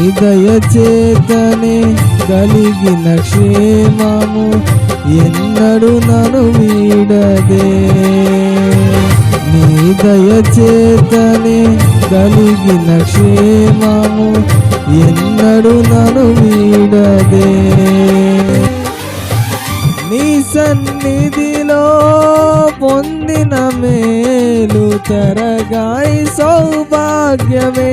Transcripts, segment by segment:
నీ దయచేతనే కలిగిన క్షేమము ఎన్నడు నను వీడదే. నీ దయచేతనే కలిగిన క్షేమము ఎన్నడు నను వీడదే. నీ సన్నిధిలో పొందిన మేలు తరగాయి సౌభాగ్యమే.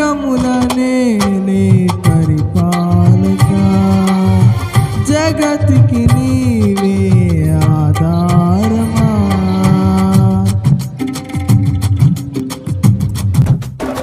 మార్గములనే